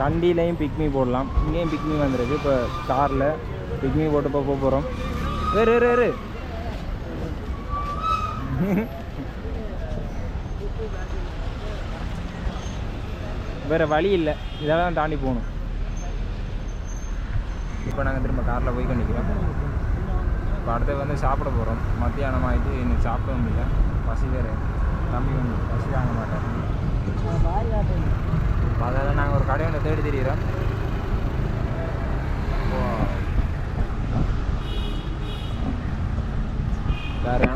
கண்டிலையும் பிக்மி போடலாம். இங்கேயும் பிக்மி வந்துருக்கு. இப்போ காரில் பிக்மி போட்டு போக போகிறோம் வேறு வேறு வேறு வழி இல்லை. இதெல்லாம் தாண்டி போகணும். இப்போ நாங்கள் திரும்ப காரில் போய் நிற்கிறோம் இப்போ அடுத்தது வந்து சாப்பிட போகிறோம் மத்தியானம் ஆகிட்டு இன்னும் சாப்பிட முடியல பசி வேறு. தம்பி வந்து பசி வாங்க மாட்டேன் இப்போ நாங்கள் ஒரு கடை ஒன்று தேடி தெரியுறோம். வேறு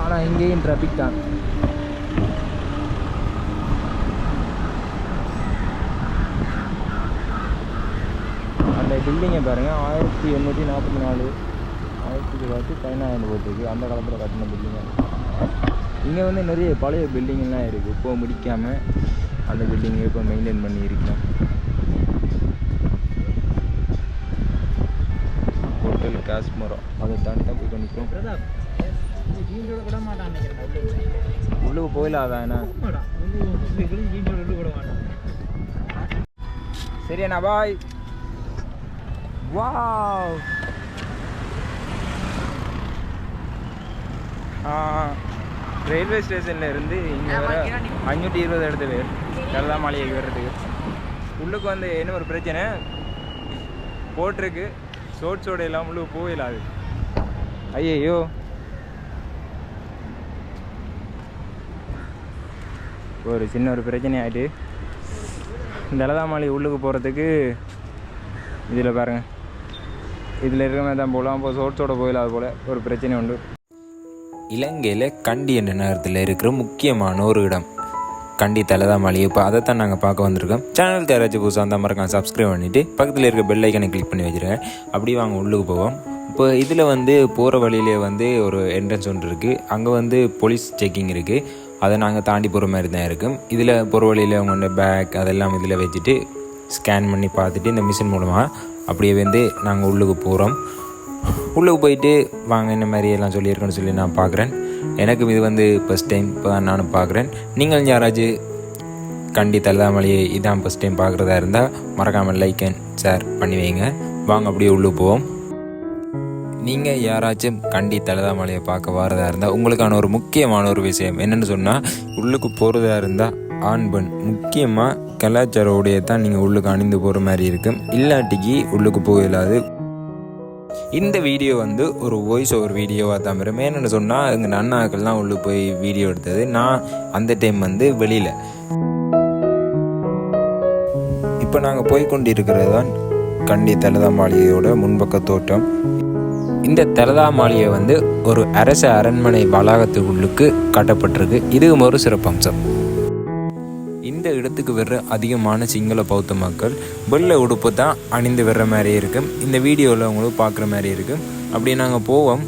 ஆனால் இங்கேயும் ட்ராஃபிக் தான். அந்த பில்டிங்கை பாருங்கள் ஆயிரத்தி எண்ணூற்றி நாற்பத்தி நாலு ஆயிரத்தி தொள்ளாயிரத்தி பதினாயிரம் போட்டிருக்கு. அந்த காலத்தில் கட்டின பில்டிங்கு இங்கே வந்து நிறைய பழைய பில்டிங்கெல்லாம் இருக்குது இப்போ முடிக்காமல் அந்த பில்டிங்கை இப்போ மெயின்டைன் பண்ணி இருக்கோம் ஹோட்டல் காஷ்மரம் அதை தாண்டி தான் போய் பண்ணிக்கிறோம் உள்ளுக்கு என்ன? விட மாட்டான். சரி அண்ணா பாய் வாவ் ரயில்வே ஸ்டேஷன்ல இருந்து இங்கே வர அஞ்சூற்றி இருபது இடத்து கல்லா மாளிகைக்கு வர்றதுக்கு உள்ளுக்கு வந்து என்ன ஒரு பிரச்சனை? போட்டிருக்கு. சோட்ஸோட எல்லாம் உள்ளுக்கு போயிடாது ஐயையோ. ஒரு சின்ன ஒரு பிரச்சனை ஆகிட்டு தலதா மாளிகை உள்ளுக்கு போகிறதுக்கு இதில் பாருங்கள் இதில் இருக்கிற மாதிரி தான் போகலாம். போ சோட்ஸோட போயிடாது போல் ஒரு பிரச்சனை உண்டு. இலங்கையில் கண்டி என்ற நகரத்தில் இருக்கிற முக்கியமான ஒரு இடம். கண்டி தான் மாளிகை இப்போ அதை தான் நாங்கள் பார்க்க வந்திருக்கோம். சேனலுக்கு யாராச்சும் புதுசாக அந்த மறக்காம சப்ஸ்கிரைப் பண்ணிவிட்டு பக்கத்தில் இருக்க பெல் ஐக்கனை கிளிக் பண்ணி வச்சுருக்கேன் அப்படி வாங்க உள்ளுக்கு போவோம். இப்போ இதில் வந்து போகிற வழியிலே வந்து ஒரு என்ட்ரன்ஸ் ஒன்று இருக்குது அங்கே வந்து போலீஸ் செக்கிங் இருக்குது அதை நாங்கள் தாண்டி போகிற மாதிரி தான் இருக்கும். இதில் போகிற வழியில் அவங்களோட பேக் அதெல்லாம் இதில் வச்சுட்டு ஸ்கேன் பண்ணி பார்த்துட்டு இந்த மிஷின் மூலமாக அப்படியே வந்து நாங்கள் உள்ளுக்கு போகிறோம் உள்ளுக்கு போயிட்டு வாங்க இந்த மாதிரி எல்லாம் சொல்லியிருக்கேன்னு சொல்லி நான் பார்க்குறேன். எனக்கும் இது வந்து ஃபஸ்ட் டைம் இப்போ தான் நானும் பார்க்குறேன் நீங்கள் யாராச்சும் கண்டி தள்ளாமலேயே இதான் ஃபஸ்ட் டைம் பார்க்குறதா இருந்தால் மறக்காமல் லைக் அண்ட் ஷேர் பண்ணி வைங்க. வாங்க அப்படியே உள்ளே போவோம். நீங்கள் யாராச்சும் கண்டி தலதாமலையை பார்க்க வரதா இருந்தால் உங்களுக்கான ஒரு முக்கியமான ஒரு விஷயம் என்னென்னு சொன்னால் உள்ளுக்கு போகிறதா இருந்தால் ஆண் பெண் முக்கியமாக கலாச்சார உடைய தான் நீங்கள் உள்ளுக்கு அணிந்து போகிற மாதிரி இருக்கும். இல்லாட்டிக்கு உள்ளுக்கு போயிடாது இந்த வீடியோ வந்து ஒரு வாய்ஸ் ஓவர் வீடியோவாக தான் வரும். ஏன்னு சொன்னால் எங்கள் அண்ணாக்கள்லாம் உள்ளே போய் வீடியோ எடுத்தது. நான் அந்த டைம் வந்து வெளியில். இப்போ நாங்கள் போய் கொண்டிருக்கிறது தான் கண்டி தலதா மாளிகையோட முன்பக்க தோட்டம். இந்த தலதா மாளிகை வந்து ஒரு அரச அரண்மனை வளாகத்துக்குள்ளுக்கு கட்டப்பட்டிருக்கு. இதுவும் ஒரு சிறப்பம்சம். இந்த இடத்துக்கு வர்ற அதிகமான சிங்கள பௌத்த மக்கள் வெள்ளை உடுப்பு தான் அணிந்து வர்ற மாதிரி இருக்கும் இந்த வீடியோவில் அவங்களும் பார்க்குற மாதிரி இருக்கும் அப்படியே நாங்கள் போவோம்.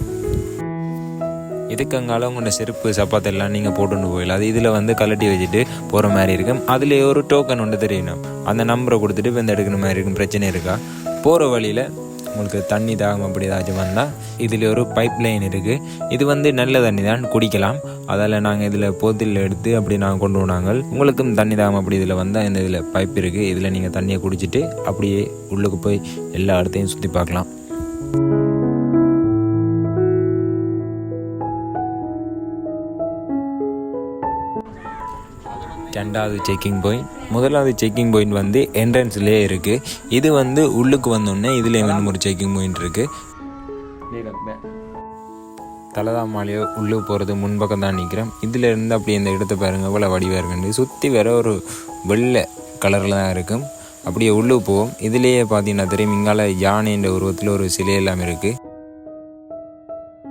இதுக்கு அங்கால உங்களோட செருப்பு சப்பாத்து எல்லாம் நீங்கள் போட்டுன்னு போயிடலாம். அது இதில் வந்து கலட்டி வச்சுட்டு போகிற மாதிரி இருக்கும் அதில் ஒரு டோக்கன் ஒன்று தெரியணும் அந்த நம்பரை கொடுத்துட்டு வந்து எடுக்கிற மாதிரி இருக்கும் பிரச்சனை இருக்கா? போகிற வழியில் உங்களுக்கு தண்ணி தாகம் அப்படி ஏதாச்சும் வந்தால் இதில் ஒரு பைப் லைன் இருக்குது இது வந்து நல்ல தண்ணி தான். குடிக்கலாம். அதால் நாங்கள் இதில் போத்தில் எடுத்து அப்படி நாங்கள் கொண்டு வந்தாங்க உங்களுக்கும் தண்ணி தாகம் அப்படி இதில் வந்தால் இந்த இதில் பைப் இருக்குது இதில் நீங்கள் தண்ணியை குடிச்சிட்டு அப்படியே உள்ளுக்கு போய் எல்லா இடத்தையும் சுற்றி பார்க்கலாம். ரெண்டாவது செக்கிங் பாயிண்ட் முதலாவது செக்கிங் பாயிண்ட் வந்து என்ட்ரன்ஸ்லேயே இருக்குது இது வந்து உள்ளுக்கு வந்தோடனே இதுலேயே வேணும் ஒரு செக்கிங் பாயிண்ட் இருக்குது தலதா மாலையோ உள்ளே போகிறது முன்பக்கம் தான் நிற்கிறேன் இதில் இருந்து அப்படியே இந்த இடத்த பாருங்க இவ்வளோ வடிவாக இருக்குன்னு சுற்றி வேற ஒரு வெள்ளை கலரில் தான் இருக்கும். அப்படியே உள்ளே போவோம். இதுலேயே பார்த்தீங்கன்னா தெரியும் இங்கால யானைன்ற உருவத்தில் ஒரு சிலை எல்லாம் இருக்குது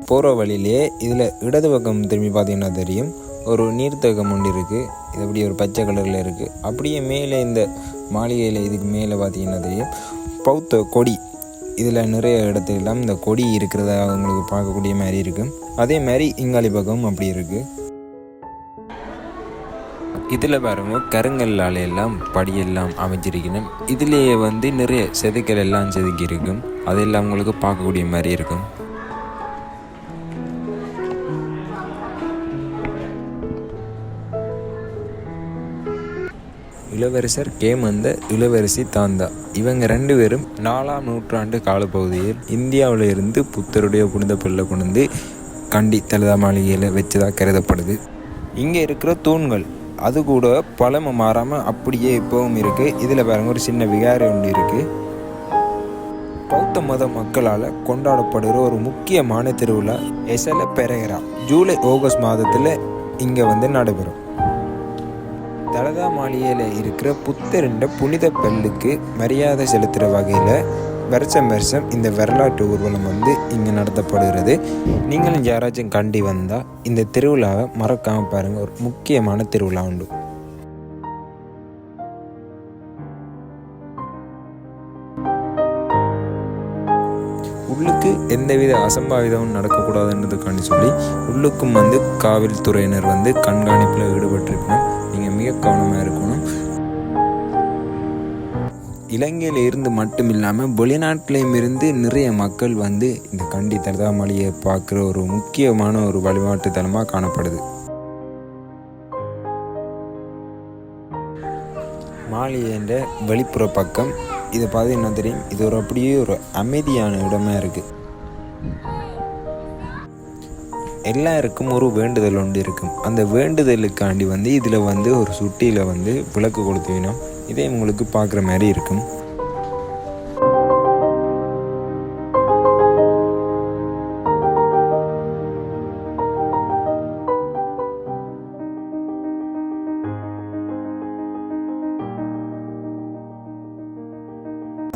போகிற வழியிலேயே இதில் இடது பக்கம் திரும்பி பார்த்தீங்கன்னா தெரியும் ஒரு நீர்த்தகம் ஒன்று இருக்குது இது அப்படி ஒரு பச்சை கலரில் இருக்குது அப்படியே மேலே இந்த மாளிகையில் இதுக்கு மேலே பார்த்தீங்கன்னா தெரியும் பௌத்த கொடி. இதில் நிறைய இடத்துலலாம் இந்த கொடி இருக்கிறத அவங்களுக்கு பார்க்கக்கூடிய மாதிரி இருக்கும் அதே மாதிரி இங்காலி பக்கம் அப்படி இருக்குது இதில் பாருங்க கருங்கல்லால எல்லாம் படியெல்லாம் அமைஞ்சிருக்கணும் இதுலேயே வந்து நிறைய செதுக்கல் எல்லாம் செதுக்கி இருக்கும் அதெல்லாம் உங்களுக்கு பார்க்கக்கூடிய மாதிரி இருக்கும். இளவரசர் கேமந்த இளவரசி தாந்தா. இவங்க ரெண்டு பேரும் நாலாம் நூற்றாண்டு காலப்பகுதியில் இந்தியாவில் இருந்து புத்தருடைய புனித பிள்ளை கொண்டு வந்து கண்டி தலதா மாளிகையில் வச்சதாக கருதப்படுது. இங்கே இருக்கிற தூண்கள் அது கூட பழமை மாறாமல் அப்படியே இப்போவும் இருக்குது இதில் பாருங்க ஒரு சின்ன விகாரம் ஒன்று இருக்குது பௌத்த மத மக்களால் கொண்டாடப்படுகிற ஒரு முக்கியமான திருவிழா எசல பெரகரா ஜூலை ஆகஸ்ட் மாதத்தில் இங்கே வந்து நடைபெறும். தலதா மாளிகையில் இருக்கிற புத்தரின்ற புனித பெல்லுக்கு மரியாதை செலுத்துகிற வகையில் வருஷம் வருஷம் இந்த வரலாற்று ஊர்வலம் வந்து இங்கே நடத்தப்படுகிறது. நீங்களும் யாராச்சும் கண்டி வந்தால் இந்த திருவிழாவை மறக்காமல் பாருங்கள் ஒரு முக்கியமான திருவிழா உண்டு. உள்ளுக்கு எந்தவித அசம்பாவிதமும் நடக்கக்கூடாதுன்றதுக்காண்டி சொல்லி உள்ளுக்கும் வந்து காவல்துறையினர் வந்து கண்காணிப்பில் ஈடுபட்டிருக்கணும் மிக கவனமாக இருக்கணும். இலங்கையில் இருந்து மட்டும் இல்லாமல் வெளிநாட்டிலையும் இருந்து நிறைய மக்கள் வந்து இந்த கண்டி தரதாமலியை பார்க்குற ஒரு முக்கியமான ஒரு வழிபாட்டு தலமாக காணப்படுது. மாளிகைன்ற வெளிப்புற பக்கம் இதை பார்த்து என்ன தெரியும்? இது ஒரு அப்படியே ஒரு அமைதியான இடமா இருக்குது எல்லாருக்கும் ஒரு வேண்டுதல் ஒன்று இருக்கும். அந்த வேண்டுதலுக்காண்டி வந்து இதில் வந்து ஒரு சுட்டியில் வந்து விளக்கு கொளுத்துவினா இதே உங்களுக்கு பார்க்குற மாதிரி இருக்கும்.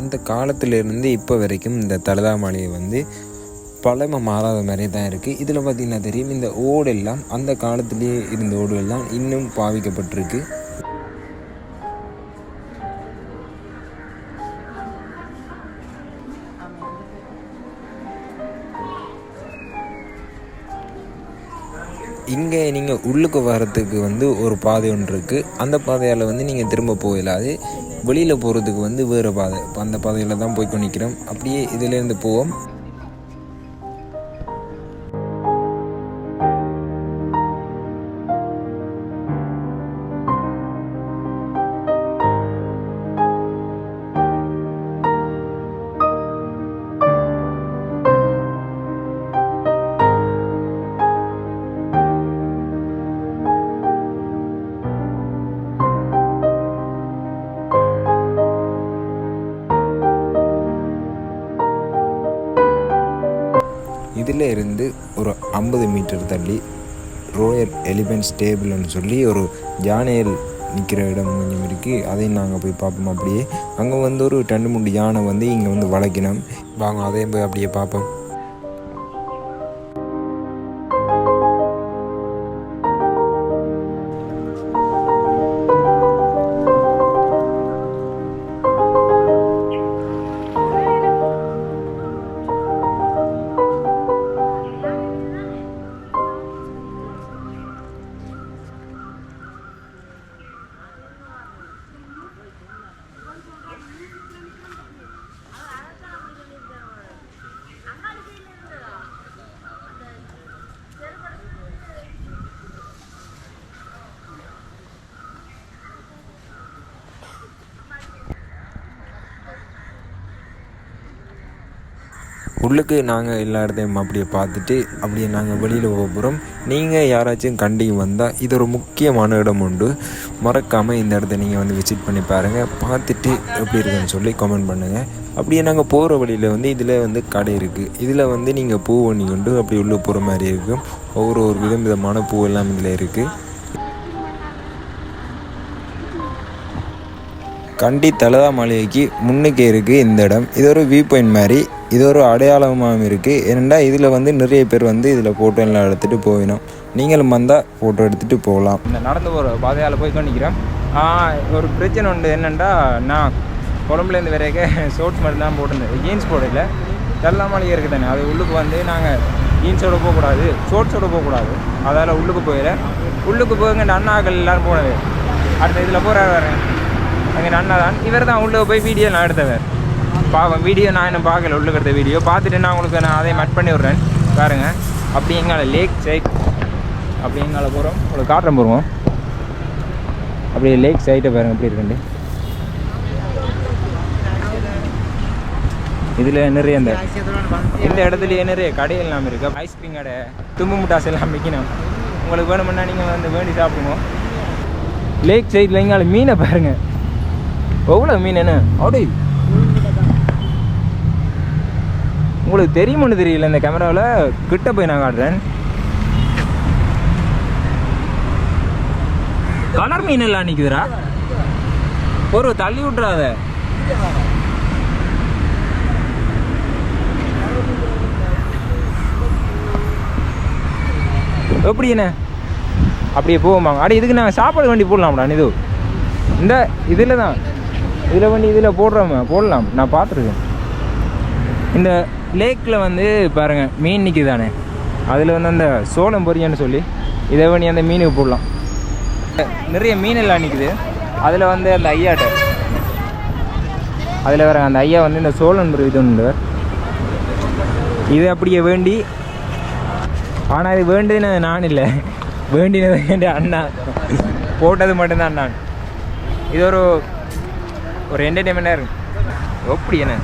அந்த காலத்திலிருந்து இப்போ வரைக்கும் இந்த தலதா மாளிகை வந்து பழமை மாறாத மாதிரி தான் இருக்குது இதில் பார்த்திங்கன்னா தெரியும் இந்த ஓடெல்லாம் அந்த காலத்திலேயே இருந்த ஓடுகள்லாம் இன்னும் பாவிக்கப்பட்டிருக்கு. இங்கே நீங்கள் உள்ளுக்கு வர்றதுக்கு வந்து ஒரு பாதை ஒன்று இருக்குது அந்த பாதையால் வந்து நீங்கள் திரும்ப போயிடாது வெளியில் போகிறதுக்கு வந்து வேறு பாதை. இப்போ அந்த பாதையில் தான் போய் கொண்டிருக்கிறோம். அப்படியே இதிலேருந்து போவோம். இதில் இருந்து ஒரு ஐம்பது மீட்டர் தள்ளி ரோயல் எலிபென்ட் டேபிள்னு சொல்லி ஒரு யானையில் நிற்கிற இடம் கொஞ்சம் இருக்குது அதையும் நாங்கள் போய் பார்ப்போம். அப்படியே அங்கே வந்து ஒரு ரெண்டு மூணு யானை வந்து இங்கே வந்து வளைக்கணும் வாங்க அதையும் போய் அப்படியே பார்ப்போம். உள்ளுக்கு நாங்கள் எல்லா இடத்தையும் அப்படியே பார்த்துட்டு அப்படியே நாங்கள் வெளியில் போக போகிறோம் நீங்கள் யாராச்சும் கண்டி வந்தால் இது ஒரு முக்கியமான இடம் உண்டு. மறக்காமல் இந்த இடத்த நீங்கள் வந்து விசிட் பண்ணி பாருங்கள் பார்த்துட்டு எப்படி இருக்குன்னு சொல்லி கமெண்ட் பண்ணுங்கள் அப்படியே நாங்கள் போகிற வழியில் வந்து இதில் வந்து கடை இருக்குது இதில் வந்து நீங்கள் பூ ஒன்றி கொண்டு அப்படி உள்ளே போகிற மாதிரி இருக்கும். ஒவ்வொரு ஒரு விதம் விதமான பூ எல்லாம் இதில் இருக்குது கண்டி தலதா மாளிகைக்கு முன்னுக்கு இருக்குது இந்த இடம். இது ஒரு வியூ பாயிண்ட் மாதிரி. இது ஒரு அடையாளமாகவும் இருக்குது ஏனெண்டா இதில் வந்து நிறைய பேர் வந்து இதில் ஃபோட்டோ எல்லாம் எடுத்துகிட்டு போயிடும் நீங்களும் வந்தால் ஃபோட்டோ எடுத்துகிட்டு போகலாம். இந்த நடந்து போகிற பாதையால் போய் கொண்டிக்கிறேன் ஒரு பிரச்சனை உண்டு. என்னென்னா நான் கொழம்புலேருந்து வரைக்க ஷோர்ட்ஸ் மட்டும் தான் போட்டிருந்தேன். ஜீன்ஸ் போடல. மாளிகை இருக்குது தானே. அது உள்ளுக்கு வந்து நாங்கள் ஜீன்ஸோட போகக்கூடாது ஷோர்ட்ஸோட போகக்கூடாது அதால் உள்ளுக்கு போயிட உள்ளுக்கு போங்க அண்ணாக்கள் எல்லோரும் போனது அடுத்த இதில் போகிறார் வரேன் எங்கள் அண்ணா தான். இவர் தான் உள்ளே போய் வீடியோ நான் எடுத்தவர். பாவம் வீடியோ நான் இன்னும் பார்க்கல உள்ளே எடுத்த வீடியோ பார்த்துட்டு நான் உங்களுக்கு நான் அதை மட் பண்ணி விட்றேன். பாருங்கள் அப்படி எங்களை லேக் சைட் அப்படி எங்களை போகிறோம் உங்களுக்கு காட்டுறேன் போகிறோம் அப்படியே லேக் சைட்டை பாருங்கள் எப்படி இருக்குண்டு இதில் நிறைய இந்த இந்த இடத்துலயே நிறைய கடைகள் எல்லாம் இருக்குது ஐஸ்கிரீம் கடை தும்பு முட்டாசு எல்லாம் விற்கணும் உங்களுக்கு வேணுமுன்னா நீங்கள் வந்து வேண்டி சாப்பிடுவோம் லேக் சைடில் இங்கால மீனை பாருங்கள் எவ்வளோ மீன் என்ன? அப்படி உங்களுக்கு தெரியுமான்னு தெரியல இந்த கேமராவில் கிட்ட போய் நான் காட்டுறேன். கலர் மீன் எல்லாம் நிற்குதுடா ஒரு தள்ளி விட்றாத எப்படி என்ன? அப்படியே போவோமாங்க. அடி இதுக்கு நாங்கள் சாப்பாடு வண்டி போடலாம்டா இது இந்த இதில் தான் இதில் வண்டி இதில் போடுறோம் போடலாம். நான் பார்த்துருக்கேன். இந்த லேக்கில் வந்து பாருங்கள் மீன் நிற்குதானே அதில் வந்து அந்த சோளம் பொரியன்னு சொல்லி இதை பண்ணி அந்த மீனுக்கு போடலாம். நிறைய மீன் எல்லாம் நிற்குது அதில் வந்து அந்த ஐயாட்ட. அதில் வேறு அந்த ஐயா வந்து இந்த சோழன் இது இது அப்படியே வேண்டி ஆனால் இது வேண்டினது நான் இல்லை. வேண்டினது வேண்டிய அண்ணா. போட்டது மட்டும்தான் நான். இது ஒரு ஒரு என்டர்டைன்மெண்ட்டாக இருக்கு. எப்படி என்ன?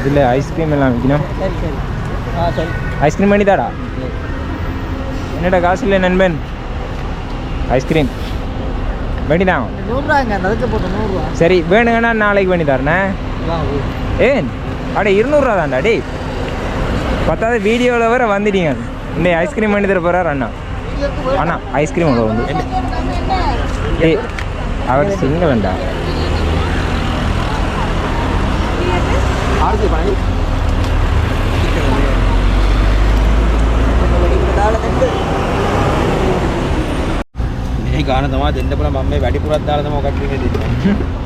இதில் ஐஸ்கிரீம் எல்லாம் விற்கணும் சரி சரி. ஆ சரி. ஐஸ்கிரீம் பண்ணிதாடா என்னடா காசு இல்லை நண்பன்? ஐஸ்கிரீம் வேண்டிதான் சரி வேணுங்கன்னா நாளைக்கு வாங்க ஏன்? அட இருநூறுவா தான்டா டேய். பத்தாவது வீடியோவில் வர வந்துட்டீங்க. இந்த ஐஸ்கிரீம் பண்ணி தர போகிறார் அண்ணா. அண்ணா ஐஸ்கிரீம் உள்ள வந்து ஏய் அவர் சிங்க வேண்டாம் ஆர்த்தி பண்ணி මේක ගාන තමා දෙන්න පුළ මම මේ වැඩිපුරත් දාලා තමයි ඔකට ටික දෙන්නේ.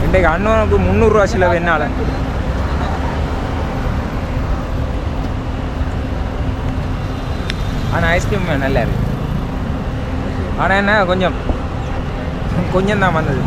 இன்றைக்கு அண்ணனுக்கு முந்நூறுரூவா செலவு என்னால் ஆனால் ஐஸ்கிரீம் நல்லா இருக்கு. ஆனால் என்ன கொஞ்சம் கொஞ்சம் தான் வந்தது.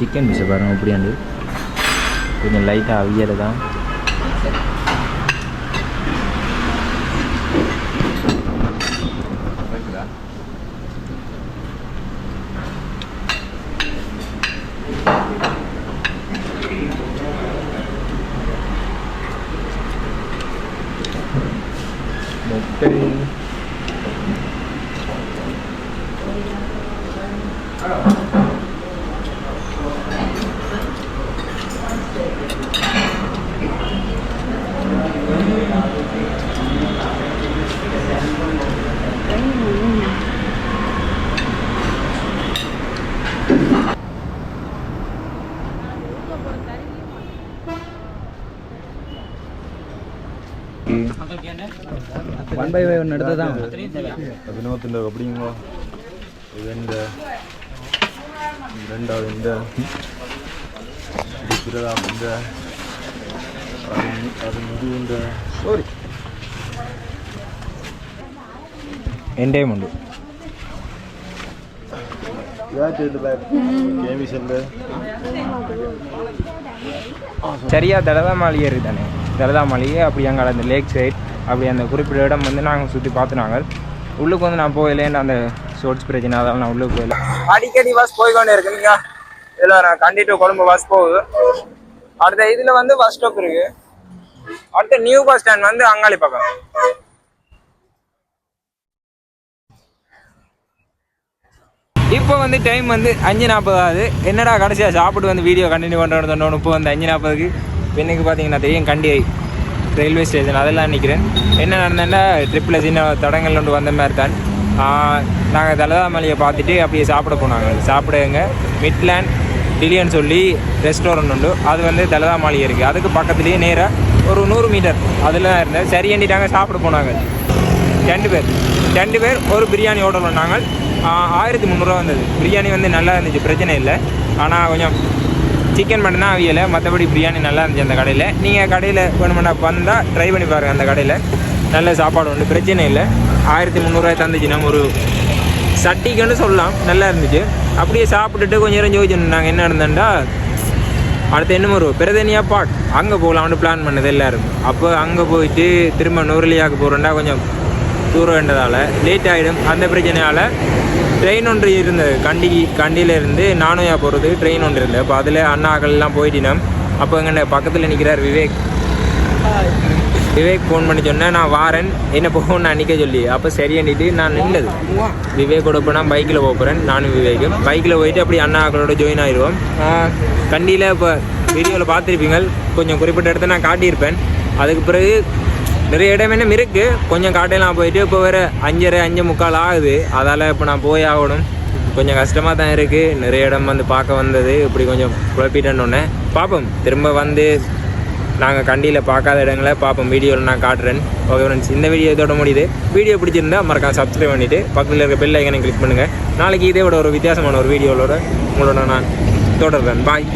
சிக்கன் பீஸை பாருங்கள் அப்படியாண்டு கொஞ்சம் லைட்டாக அவியலை தான். ஒன் பை ஒன் எடுத்ததான் பதினோத்துல அப்படிங்களா? இது இந்த ரெண்டாவது இந்த இருபதாம் இந்த அது இது இந்த சாரி എൻ്റെയും ഉണ്ട് சரியா தலதா மாளிகை இருக்கு தானே தலதா மாளிகை அப்படி அங்கே அந்த லேக் சைட் அப்படி அந்த குறிப்பிட்ட இடம் வந்து நாங்கள் சுற்றி பார்த்துனாங்க. உள்ளுக்கு வந்து நான் போகலேன்னு அந்த ஷோர்ட்ஸ் பிரச்சனை அதெல்லாம் நான் உள்ளுக்கு போகல. அடிக்கடி பஸ் போய் கொண்டே இருக்குங்க இதில் நான் கண்டிட்டு கொழும்பு பஸ் போகுது. அடுத்த இதில் வந்து பஸ் ஸ்டாப் இருக்கு. அடுத்த நியூ பஸ் ஸ்டாண்ட் வந்து அங்காளி பக்கம். இப்போ வந்து டைம் வந்து அஞ்சு நாற்பது ஆகுது. என்னடா கடைசியாக சாப்பிட்டு வந்து வீடியோ கண்டினியூ பண்ணுறோன்னு சொன்னோம். இப்போ வந்து அஞ்சு நாற்பதுக்கு பெண்ணுக்கு பார்த்தீங்கன்னா தெரியும் கண்டி ரயில்வே ஸ்டேஷன் அதெல்லாம் நிற்கிறேன் என்ன நடந்தேன்னா ட்ரிப்பில் சின்ன தடங்கள் ஒன்று வந்த மாதிரி தான் நாங்கள் தலதா மலையை பார்த்துட்டு அப்படியே சாப்பிட போனாங்க. சாப்பிடுங்க. மிட்லேண்ட் டிலியன்னு சொல்லி ரெஸ்டாரண்ட் உண்டு. அது வந்து தலதா மாளிகை இருக்குது அதுக்கு பக்கத்துலேயே நேராக ஒரு நூறு மீட்டர் அதில் தான் இருந்தேன் சரி எண்ணிட்டாங்க சாப்பிட போனாங்க. ரெண்டு பேர். ரெண்டு பேர் ஒரு பிரியாணி ஆர்டர் பண்ணாங்க. ஆயிரத்தி முந்நூறுரூவா வந்தது. பிரியாணி வந்து நல்லா இருந்துச்சு. பிரச்சனை இல்லை. ஆனால் கொஞ்சம் சிக்கன் மட்டும் தான் அவியலை. மற்றபடி பிரியாணி நல்லா இருந்துச்சு அந்த கடையில். நீங்கள் கடையில் வேணுமெண்டா வந்தால் ட்ரை பண்ணி பாருங்கள் அந்த கடையில். நல்ல சாப்பாடு உண்டு. பிரச்சனை இல்லை. ஆயிரத்தி முந்நூறுரூவாய் தந்துச்சு. நம்ம ஒரு சட்டிக்குன்னு சொல்லலாம். நல்லா இருந்துச்சு. அப்படியே சாப்பிட்டுட்டு கொஞ்சம் நேரம் ஜோதிச்சு நாங்கள் என்ன இருந்தேன்டா அடுத்து என்ன ஒரு பிரதனியா பாட். அங்கே போகலாம்னு பிளான் பண்ணது எல்லாரும். அப்போ அங்கே போயிட்டு திரும்ப நூறுலியாவுக்கு போகிறோண்டா கொஞ்சம் தூரம் வேண்டதால் லேட் ஆகிடும் அந்த பிரச்சனையால் ட்ரெயின் ஒன்று இருந்தது. கண்டி கண்டியிலேருந்து நானோயா போகிறது ட்ரெயின் ஒன்று இருந்தது. அப்போ அதில் அண்ணாக்கள்லாம் போயிட்டினோம். அப்போ எங்கே பக்கத்தில் நிற்கிறார் விவேக். விவேக் ஃபோன் பண்ணி சொன்னேன் நான் வாரேன். என்ன போகணும் நான் நிற்க சொல்லி. அப்போ சரியாண்டிட்டு நான் நின்றது விவேக்கோட இப்போ நான் பைக்கில் போகிறேன் நானும் விவேக்கும். பைக்கில் போயிட்டு அப்படி அண்ணாக்களோட ஜாயின் ஆயிடுவோம் கண்டியில் இப்போ வீடியோவில் பார்த்துருப்பீங்க கொஞ்சம் குறிப்பிட்ட இடத்த நான் காட்டியிருப்பேன். அதுக்கு பிறகு நிறைய இடம் என்ன இருக்குது கொஞ்சம் காட்டையெல்லாம் போயிட்டு இப்போ வேறு அஞ்சரை அஞ்சு முக்கால் ஆகுது. அதால் இப்போ நான் போய் ஆகணும். கொஞ்சம் கஷ்டமாக தான் இருக்குது நிறைய இடம் வந்து பார்க்க வந்தது. இப்படி கொஞ்சம் குழப்பிட்டேன்னு பார்ப்போம். திரும்ப வந்து நாங்கள் கண்டியில் பார்க்காத இடங்களை பார்ப்போம். வீடியோவில் நான் காட்டுறேன். ஓகே ஃப்ரெண்ட்ஸ் இந்த வீடியோ இதோட முடியுது. வீடியோ பிடிச்சிருந்தா மறக்காம சப்ஸ்கிரைப் பண்ணிவிட்டு பக்கத்தில் இருக்க பெல் ஐக்கனை கிளிக் பண்ணுங்கள் நாளைக்கு இதே விட ஒரு வித்தியாசமான ஒரு வீடியோவோட உங்களோட நான் தொடர்றேன். பாய்